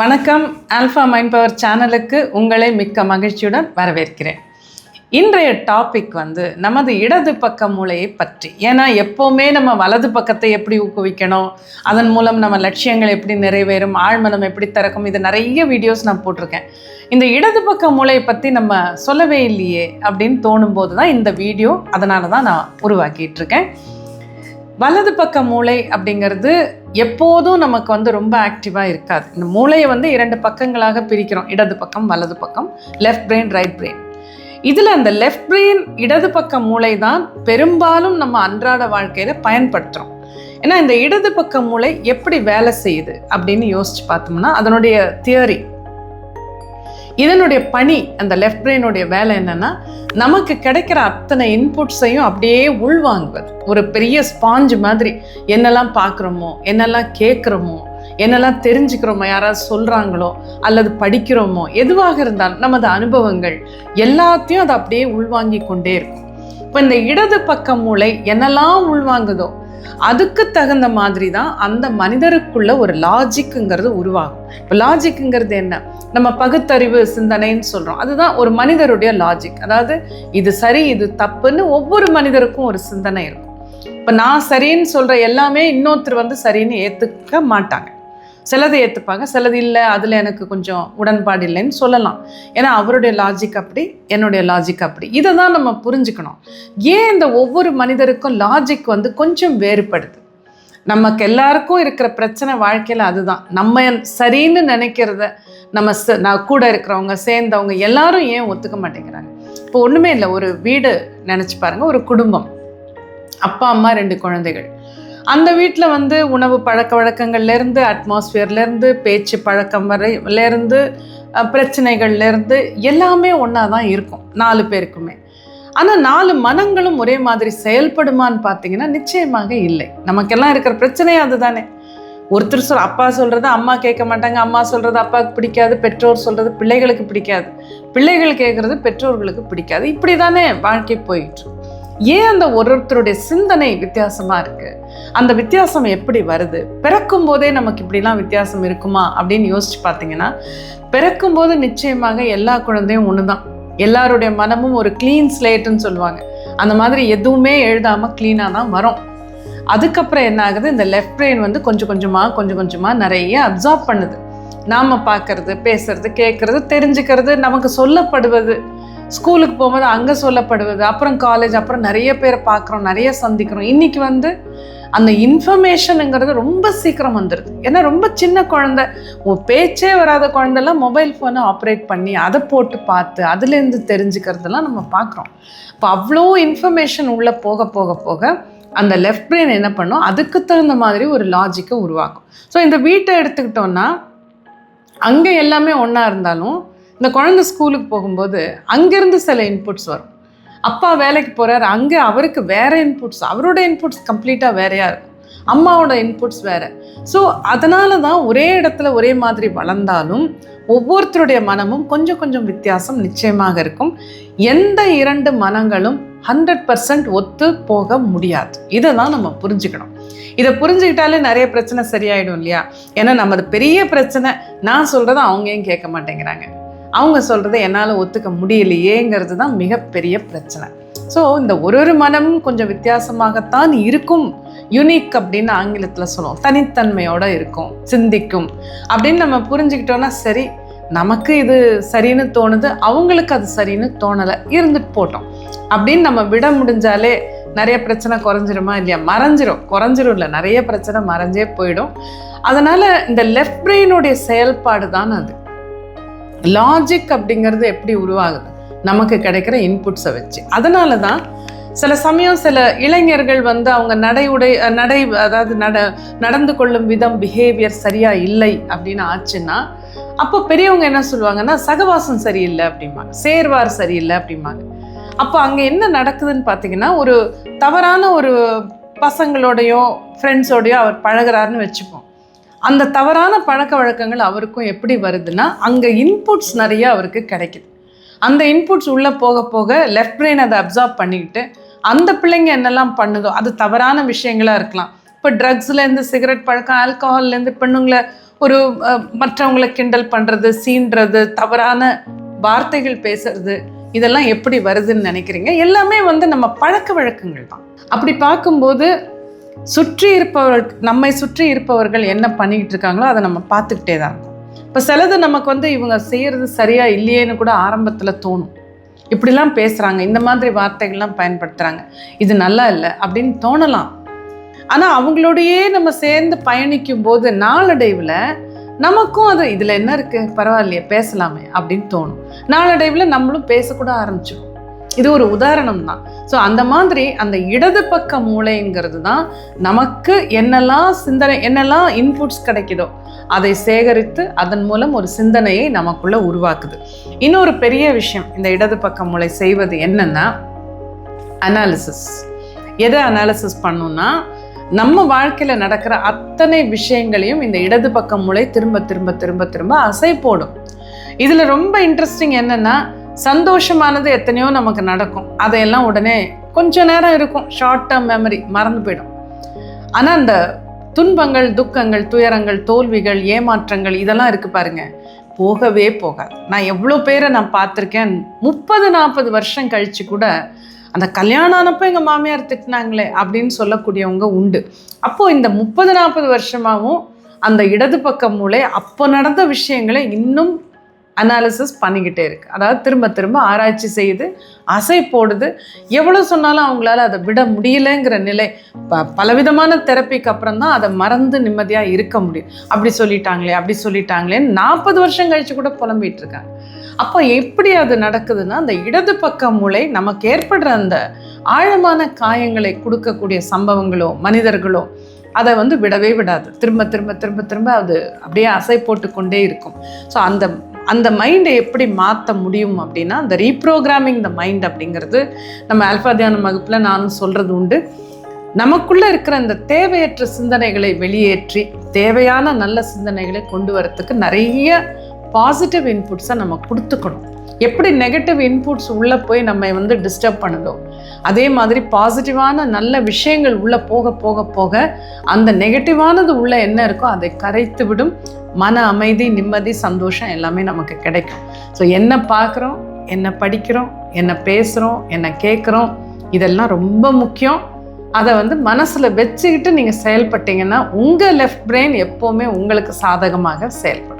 வணக்கம். Alpha mind power சேனலுக்கு உங்களை மிக்க மகிழ்ச்சியுடன் வரவேற்கிறேன். இன்றைய டாபிக் வந்து நமது இடது பக்க மூளையை பற்றி. ஏன்னா எப்போவுமே நம்ம வலது பக்கத்தை எப்படி ஊக்குவிக்கணும்? அதன் மூலம் நம்ம லட்சியங்கள் எப்படி நிறைவேறும்? ஆழ்மனம் எப்படி திறக்கும்? இது நிறைய வீடியோஸ் நான் போட்டிருக்கேன். இந்த இடது பக்க மூளையை பற்றி நம்ம சொல்லவே இல்லையே அப்படின்னு தோணும்போது தான் இந்த வீடியோ அதனால தான் நான் உருவாக்கிட்டு இருக்கேன். வலது பக்க மூளை அப்படிங்கிறது எப்போதும் நமக்கு வந்து ரொம்ப ஆக்டிவாக இருக்காது. இந்த மூளையை வந்து இரண்டு பக்கங்களாக பிரிக்கிறோம். இடது பக்கம் வலது பக்கம் லெஃப்ட் பிரெயின் ரைட் பிரெயின் இதில் அந்த லெஃப்ட் பிரெயின் இடது பக்க மூளை தான் பெரும்பாலும் நம்ம அன்றாட வாழ்க்கையில் பயன்படுத்துகிறோம் ஏன்னா இந்த இடது பக்க மூளை எப்படி வேலை செய்யுது அப்படின்னு யோசிச்சு பார்த்தோம்னா அதனுடைய தியரி இதனுடைய பணி அந்த லெஃப்ட் பிரெயினுடைய வேலை என்னன்னா நமக்கு கிடைக்கிற அத்தனை இன்புட்ஸையும் அப்படியே உள்வாங்குவது. ஒரு பெரிய ஸ்பாஞ்ச் மாதிரி என்னெல்லாம் பார்க்குறோமோ என்னெல்லாம் கேட்குறோமோ என்னெல்லாம் தெரிஞ்சுக்கிறோமோ யாராவது சொல்கிறாங்களோ அல்லது படிக்கிறோமோ எதுவாக இருந்தாலும் நமது அனுபவங்கள் எல்லாத்தையும் அதை அப்படியே உள்வாங்கி கொண்டே இருக்கும். இப்போ இந்த இடது பக்க மூளை என்னெல்லாம் உள்வாங்குதோ அதுக்கு தகுந்த மாதிரி தான் அந்த மனிதருக்குள்ள ஒரு லாஜிக்குங்கிறது உருவாகும். இப்போ லாஜிக்குங்கிறது என்ன? நம்ம பகுத்தறிவு சிந்தனைன்னு சொல்கிறோம் அதுதான் ஒரு மனிதருடைய லாஜிக் அதாவது இது சரி இது தப்புன்னு ஒவ்வொரு மனிதருக்கும் ஒரு சிந்தனை இருக்கும். இப்போ நான் சரின்னு சொல்கிற எல்லாமே இன்னொருத்தர் வந்து சரின்னு ஏற்றுக்க மாட்டாங்க. சிலது ஏற்றுப்பாங்க சிலது இல்லை அதில் எனக்கு கொஞ்சம் உடன்பாடு இல்லைன்னு சொல்லலாம். ஏன்னா அவருடைய லாஜிக் அப்படி என்னுடைய லாஜிக் அப்படி. இதை தான் நம்ம புரிஞ்சுக்கணும். ஏன் இந்த ஒவ்வொரு மனிதருக்கும் லாஜிக் வந்து கொஞ்சம் வேறுபடுது? நமக்கு எல்லாருக்கும் இருக்கிற பிரச்சனை வாழ்க்கையில் அதுதான். நம்ம சரின்னு நினைக்கிறத நம்ம ச- நான் கூட இருக்கிறவங்க சேர்ந்தவங்க எல்லாரும் ஏன் ஒத்துக்க மாட்டேங்கிறாங்க? இப்போ ஒன்றுமே இல்லை ஒரு வீடு நினச்சி பாருங்கள் ஒரு குடும்பம். அப்பா அம்மா ரெண்டு குழந்தைகள். அந்த வீட்டில் வந்து உணவு பழக்க வழக்கங்கள்லேருந்து அட்மாஸ்ஃபியர்லேருந்து பேச்சு பழக்கம் வரைலேருந்து பிரச்சனைகள்லேருந்து எல்லாமே ஒன்றா தான் இருக்கும் நாலு பேருக்குமே. ஆனால் நாலு மனங்களும் ஒரே மாதிரி செயல்படுமான்னு பார்த்தீங்கன்னா நிச்சயமாக இல்லை. நமக்கெல்லாம் இருக்கிற பிரச்சனையே அதுதானே. ஒருத்தர் சொல் அப்பா சொல்கிறது அம்மா கேட்க மாட்டாங்க அம்மா சொல்கிறது அப்பாவுக்கு பிடிக்காது பெற்றோர் சொல்கிறது பிள்ளைகளுக்கு பிடிக்காது. பிள்ளைகள் கேட்குறது பெற்றோர்களுக்கு பிடிக்காது. இப்படி தானே வாழ்க்கை போயிட்டு ஏன் அந்த ஒருத்தருடைய சிந்தனை வித்தியாசமாக இருக்குது அந்த வித்தியாசம் எப்படி வருது? பிறக்கும் போதே நமக்கு இப்படிலாம் வித்தியாசம் இருக்குமா? அப்படின்னு யோசிச்சு பார்த்தீங்கன்னா பிறக்கும்போது நிச்சயமாக எல்லா குழந்தையும் ஒன்று தான் எல்லாருடைய மனமும் ஒரு க்ளீன் ஸ்லேட்டுன்னு சொல்லுவாங்க. அந்த மாதிரி எதுவுமே எழுதாமல் க்ளீனாக தான் வரும். அதுக்கப்புறம் என்ன ஆகுது? இந்த லெஃப்ட் பிரெயின் வந்து கொஞ்சம் கொஞ்சமாக கொஞ்சம் கொஞ்சமாக நிறைய அப்சார்ப் பண்ணுது. நாம் பார்க்கறது பேசுறது கேட்குறது தெரிஞ்சுக்கிறது நமக்கு சொல்லப்படுவது. ஸ்கூலுக்கு போகும்போது அங்கே சொல்லப்படுவது அப்புறம் காலேஜ் அப்புறம் நிறைய பேரை பார்க்குறோம் நிறைய சந்திக்கிறோம். இன்றைக்கி வந்து அந்த இன்ஃபர்மேஷனுங்கிறது ரொம்ப சீக்கிரம் வந்துடுது ஏன்னா ரொம்ப சின்ன குழந்தை உன் பேச்சே வராத குழந்தைலாம் மொபைல் ஃபோனை ஆப்ரேட் பண்ணி அதை போட்டு பார்த்து அதுலேருந்து தெரிஞ்சுக்கிறதெல்லாம் நம்ம பார்க்குறோம். இப்போ அவ்வளோ இன்ஃபர்மேஷன் உள்ளே போக போக போக அந்த லெஃப்ட் பிரெயின் என்ன பண்ணும்? அதுக்கு தகுந்த மாதிரி ஒரு லாஜிக்கை உருவாக்கும். ஸோ இந்த வீட்டை எடுத்துக்கிட்டோன்னா அங்கே எல்லாமே ஒன்றா இருந்தாலும் இந்த குழந்தை ஸ்கூலுக்கு போகும்போது அங்கேருந்து சில இன்புட்ஸ் வரும். அப்பா வேலைக்கு போகிறாரு அங்கே அவருக்கு வேறு இன்புட்ஸ் அவரோட இன்புட்ஸ் கம்ப்ளீட்டாக வேறையாக இருக்கும். அம்மாவோட இன்புட்ஸ் வேறு. ஸோ அதனால தான் ஒரே இடத்துல ஒரே மாதிரி வளர்ந்தாலும் ஒவ்வொருத்தருடைய மனமும் கொஞ்சம் கொஞ்சம் வித்தியாசம் நிச்சயமாக இருக்கும். எந்த இரண்டு மனங்களும் ஹண்ட்ரட் பர்சன்ட் ஒத்து போக முடியாது. இதை தான் நம்ம புரிஞ்சுக்கணும். இதை புரிஞ்சுக்கிட்டாலே நிறைய பிரச்சனை சரியாயிடும் இல்லையா? ஏன்னா நமது பெரிய பிரச்சனை நான் சொல்கிறத அவங்க ஏன் கேட்க மாட்டேங்கிறாங்க? அவங்க சொல்கிறத என்னால் ஒத்துக்க முடியலையேங்கிறது தான் மிகப்பெரிய பிரச்சனை. ஸோ இந்த ஒரு ஒரு மனமும் கொஞ்சம் வித்தியாசமாகத்தான் இருக்கும். யுனிக் அப்படின்னு ஆங்கிலத்தில் சொல்லுவோம். தனித்தன்மையோட இருக்கும். சிந்திக்கும். அப்படின்னு நம்ம புரிஞ்சுக்கிட்டோன்னா சரி நமக்கு இது சரின்னு தோணுது. அவங்களுக்கு அது சரின்னு தோணலை. இருந்துட்டு போட்டோம். அப்படின்னு நம்ம விட முடிஞ்சாலே நிறைய பிரச்சனை குறைஞ்சிருமா இல்லையா? மறைஞ்சிரும். குறைஞ்சிரும் இல்லை. நிறைய பிரச்சனை மறைஞ்சே போயிடும். அதனால் இந்த லெஃப்ட் பிரெயினுடைய செயல்பாடு தான் அது. லாஜிக் அப்படிங்கிறது எப்படி உருவாகுது? நமக்கு கிடைக்கிற இன்புட்ஸை வச்சு. அதனால தான் சில சமயம் சில இளைஞர்கள் வந்து அவங்க நடை உடை நடை அதாவது நட நடந்து கொள்ளும் விதம் பிஹேவியர் சரியாக இல்லை அப்படின்னு ஆச்சுன்னா அப்போ பெரியவங்க என்ன சொல்லுவாங்கன்னா சகவாசம் சரியில்லை அப்படிம்பாங்க. சேர்வார் சரியில்லை அப்படிம்பாங்க. அப்போ அங்கே என்ன நடக்குதுன்னு பார்த்தீங்கன்னா ஒரு தவறான ஒரு பசங்களோடையோ ஃப்ரெண்ட்ஸோடையோ அவர் பழகுறாருன்னு வச்சுப்போம். அந்த தவறான பழக்க வழக்கங்கள் அவருக்கும் எப்படி வருதுன்னா அங்கே இன்புட்ஸ் நிறைய அவருக்கு கிடைக்குது. அந்த இன்புட்ஸ் உள்ளே போக போக லெஃப்ட் பிரெயின் அதை அப்சார்ப் பண்ணிக்கிட்டு அந்த பிள்ளைங்க என்னெல்லாம் பண்ணுதோ அது தவறான விஷயங்களாக இருக்கலாம். இப்போ ட்ரக்ஸ்லேருந்து சிகரெட் பழக்கம் ஆல்கஹால்லேருந்து பெண்ணுங்களை ஒரு மற்றவங்களை கிண்டல் பண்ணுறது சீன்றது தவறான வார்த்தைகள் பேசுறது இதெல்லாம் எப்படி வருதுன்னு நினைக்கிறீங்க? எல்லாமே வந்து நம்ம பழக்க வழக்கங்கள் தான். அப்படி பார்க்கும்போது சுற்றி இருப்பவர்கள் நம்மை சுற்றி இருப்பவர்கள் என்ன பண்ணிக்கிட்டு இருக்காங்களோ அதை நம்ம பார்த்துக்கிட்டே தான் இருக்கும். இப்போ சிலது நமக்கு வந்து இவங்க செய்கிறது சரியாக இல்லையேன்னு கூட ஆரம்பத்தில் தோணும். இப்படிலாம் பேசுகிறாங்க இந்த மாதிரி வார்த்தைகள்லாம் பயன்படுத்துகிறாங்க இது நல்லா இல்லை அப்படின்னு தோணலாம். ஆனால் அவங்களோடையே நம்ம சேர்ந்து பயணிக்கும் போது நாளடைவில் நமக்கும் அது இதில் என்ன இருக்குது பரவாயில்லையே பேசலாமே அப்படின்னு தோணும். நாளடைவில் நம்மளும் பேசக்கூட ஆரம்பிச்சிடும் இது ஒரு உதாரணம் தான். ஸோ அந்த மாதிரி அந்த இடது பக்க மூளைங்கிறது தான் நமக்கு என்னெல்லாம் சிந்தனை என்னெல்லாம் இன்புட்ஸ் கிடைக்குதோ அதை சேகரித்து அதன் மூலம் ஒரு சிந்தனையை நமக்குள்ள உருவாக்குது. இன்னொரு பெரிய விஷயம் இந்த இடது பக்க மூளை செய்வது என்னன்னா அனாலிசிஸ் எதை அனாலிசிஸ் பண்ணுன்னா நம்ம வாழ்க்கையில் நடக்கிற அத்தனை விஷயங்களையும் இந்த இடது பக்கம் மூளை திரும்ப திரும்ப திரும்ப திரும்ப அசை போடும் இதில் ரொம்ப இன்ட்ரெஸ்டிங் என்னென்னா சந்தோஷமானது எத்தனையோ நமக்கு நடக்கும். அதையெல்லாம் உடனே கொஞ்ச நேரம் இருக்கும். ஷார்ட் டேர்ம் மெமரி மறந்து போயிடும். ஆனால் அந்த துன்பங்கள் துக்கங்கள் துயரங்கள் தோல்விகள் ஏமாற்றங்கள் இதெல்லாம் இருக்கு பாருங்க. போகவே போகாது. நான் எவ்வளோ பேரை நான் பார்த்துருக்கேன். முப்பது நாற்பது வருஷம் கழிச்சு கூட அந்த கல்யாணம் ஆனப்போ எங்கள் மாமியார் திட்டினாங்களே அப்படின்னு சொல்லக்கூடியவங்க உண்டு. அப்போது இந்த முப்பது நாற்பது வருஷமாகவும் அந்த இடது பக்கம் மூளை அப்போ நடந்த விஷயங்களை இன்னும் அனாலிசிஸ் பண்ணிக்கிட்டே இருக்கு. அதாவது திரும்ப திரும்ப ஆராய்ச்சி செய்து அசை போடுது. எவ்வளோ சொன்னாலும் அவங்களால அதை விட முடியலைங்கிற நிலை ப பலவிதமான தெரப்பிக்கு அப்புறம் தான் அதை மறந்து நிம்மதியாக இருக்க முடியும். அப்படி சொல்லிட்டாங்களே அப்படி சொல்லிட்டாங்களேன்னு நாற்பது வருஷம் கழிச்சு கூட புலம்பிட்டு இருக்காங்க. அப்போ எப்படி அது நடக்குதுன்னா அந்த இடது பக்க மூளை நமக்கு ஏற்படுற அந்த ஆழமான காயங்களை கொடுக்கக்கூடிய சம்பவங்களோ மனிதர்களோ அதை வந்து விடவே விடாது. திரும்ப திரும்ப திரும்ப திரும்ப அது அப்படியே அசை போட்டு கொண்டே இருக்கும். ஸோ அந்த அந்த மைண்டை எப்படி மாற்ற முடியும் அப்படின்னா அந்த ரீப்ரோக்ராமிங் த மைண்ட் அப்படிங்கிறது நம்ம ஆல்ஃபா வகுப்பில் நானும் சொல்கிறது உண்டு. நமக்குள்ளே இருக்கிற அந்த தேவையற்ற சிந்தனைகளை வெளியேற்றி தேவையான நல்ல சிந்தனைகளை கொண்டு வரத்துக்கு நிறைய பாசிட்டிவ் இன்புட்ஸை நம்ம கொடுத்துக்கணும். எப்படி நெகட்டிவ் இன்புட்ஸ் உள்ளே போய் நம்ம வந்து டிஸ்டர்ப் பண்ணுதோ அதே மாதிரி பாசிட்டிவான நல்ல விஷயங்கள் உள்ளே போக போக போக அந்த நெகட்டிவானது உள்ளே என்ன இருக்கோ அதை கரைத்து விடும் மன அமைதி நிம்மதி சந்தோஷம் எல்லாமே நமக்கு கிடைக்கும். ஸோ என்ன பார்க்குறோம் என்ன படிக்கிறோம் என்ன பேசுகிறோம் என்ன கேட்குறோம் இதெல்லாம் ரொம்ப முக்கியம். அதை வந்து மனசில் வச்சுக்கிட்டு நீங்கள் செயல்பட்டீங்கன்னா உங்கள் லெஃப்ட் பிரெயின் எப்போவுமே உங்களுக்கு சாதகமாக செயல்படும்.